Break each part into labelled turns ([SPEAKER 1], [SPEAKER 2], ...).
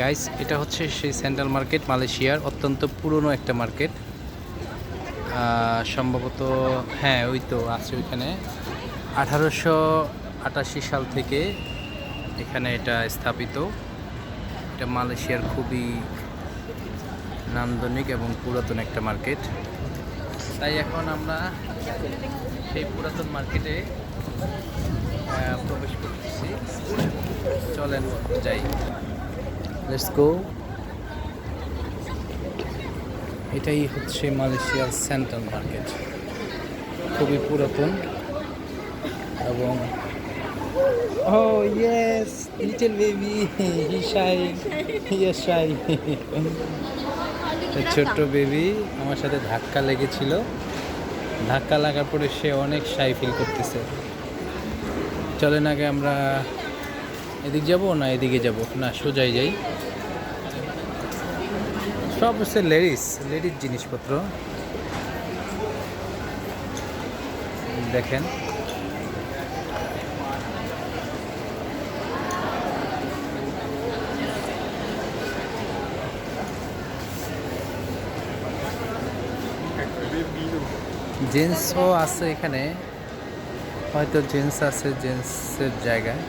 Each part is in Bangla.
[SPEAKER 1] গাইস এটা হচ্ছে সেই সেন্ট্রাল মার্কেট, মালয়েশিয়ার অত্যন্ত পুরনো একটা মার্কেট। সম্ভবত হ্যাঁ ওই তো আছে ওইখানে। আঠারোশো আটাশি সাল থেকে এখানে এটা স্থাপিত। এটা মালয়েশিয়ার খুবই নান্দনিক এবং পুরাতন একটা মার্কেট। তাই এখন আমরা সেই পুরাতন মার্কেটে প্রবেশ করতেছি। চলেন যাই। লেটস গো এটাই হচ্ছে মালয়েশিয়ার সেন্ট্রাল মার্কেট। খুবই পুরাতন এবং ও ইয়েস লিটল বেবি হিসাই হিয়াশাই ছোট্ট বেবি আমার সাথে ধাক্কা লেগেছিল। ধাক্কা লাগার পরে সে অনেক সাই ফিল করতেছে। চলেন আগে আমরা এদিক যাব না এদিকে যাব? না, সোজাই যাই। সব হচ্ছে লেডিস লেডিস জিনিসপত্র। দেখেন। জেন্টসও আছে এখানে। হয়তো জেন্টস আছে, জেন্টসের জায়গায়।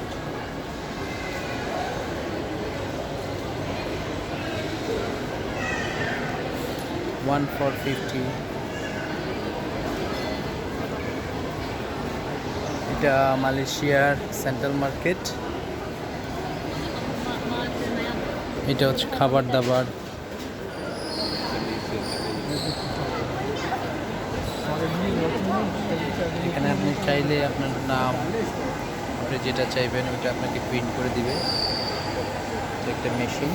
[SPEAKER 1] ওয়ান ফর ফিফটি এটা মালয়েশিয়ার সেন্ট্রাল মার্কেট। এটা হচ্ছে খাবার দাবার। এখানে আপনি চাইলে আপনার নাম, আপনি যেটা চাইবেন ওটা আপনাকে প্রিন্ট করে দিবে। একটা মেশিন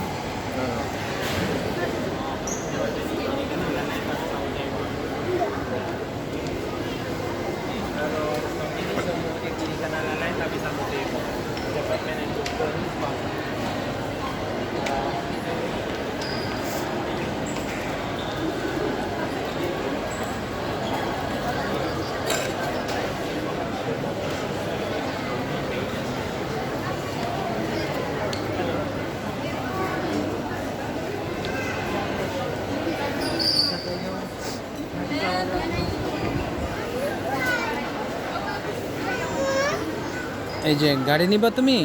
[SPEAKER 1] এই যে গাড়ি নিবা তুমি?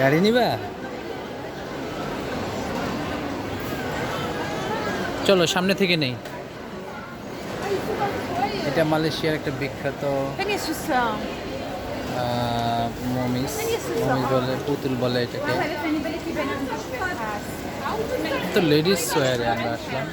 [SPEAKER 1] গাড়ি নিবা? চলো, সামনে থেকে নেই। এটা মালয়েশিয়ার একটা বিখ্যাত মমিস মমিস বলে, পুতুল বলে এটাকে. তো লেডিস সোয়ারে আমরা আসলাম।